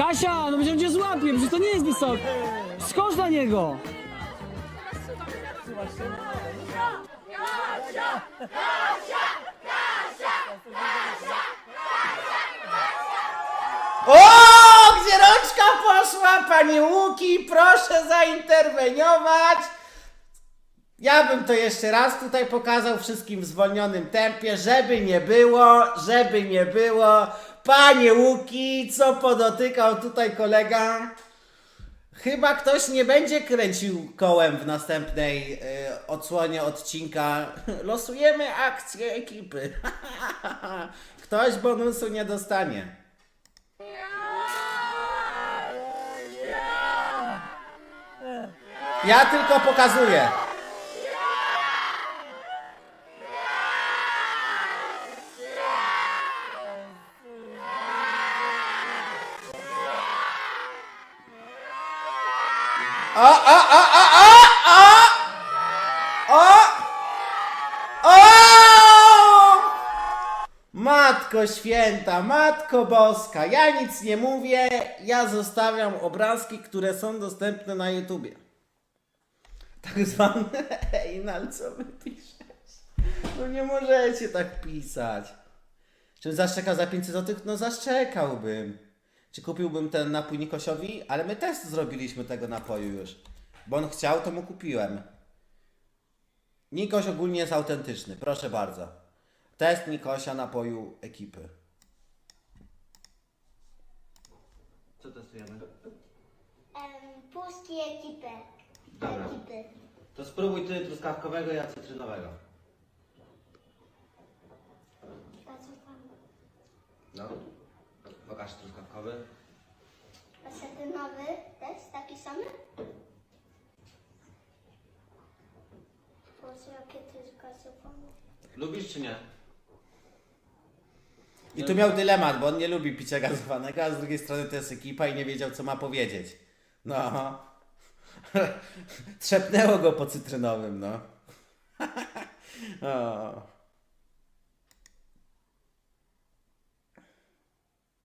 Kasia, no przecież on cię złapie, przecież to nie jest wysoki. Skocz na niego. O, gdzie rączka poszła, panie Łuki, proszę zainterweniować. Ja bym to jeszcze raz tutaj pokazał wszystkim w zwolnionym tempie, żeby nie było, żeby nie było. Panie Łuki, co podotykał tutaj kolega? Chyba ktoś nie będzie kręcił kołem w następnej y, odsłonie odcinka. Losujemy akcję ekipy. Ktoś bonusu nie dostanie. Ja tylko pokazuję. O, o, o, o, o, o! O! O! Matko święta, Matko Boska, ja nic nie mówię, ja zostawiam obrazki, które są dostępne na YouTubie. Tak zwane, ale co wy piszesz? No nie możecie tak pisać. Czy zaszczekał za 500 zł? No zaszczekałbym. Czy kupiłbym ten napój Nikosiowi? Ale my test zrobiliśmy tego napoju już. Bo on chciał, to mu kupiłem. Nikoś ogólnie jest autentyczny, proszę bardzo. Test Nikosia napoju ekipy. Co testujemy? Em, Pustki ekipy. Dobra. Ekipy. To spróbuj ty truskawkowego, ja cytrynowego. A co tam? No. Pokaż truskawkowy. Asetynowy też taki samy? Boże, jakie. Lubisz czy nie? I tu miał dylemat, bo on nie lubi picia gazowanego, a z drugiej strony to jest ekipa i nie wiedział, co ma powiedzieć. No. Trzepnęło go po cytrynowym, no. o.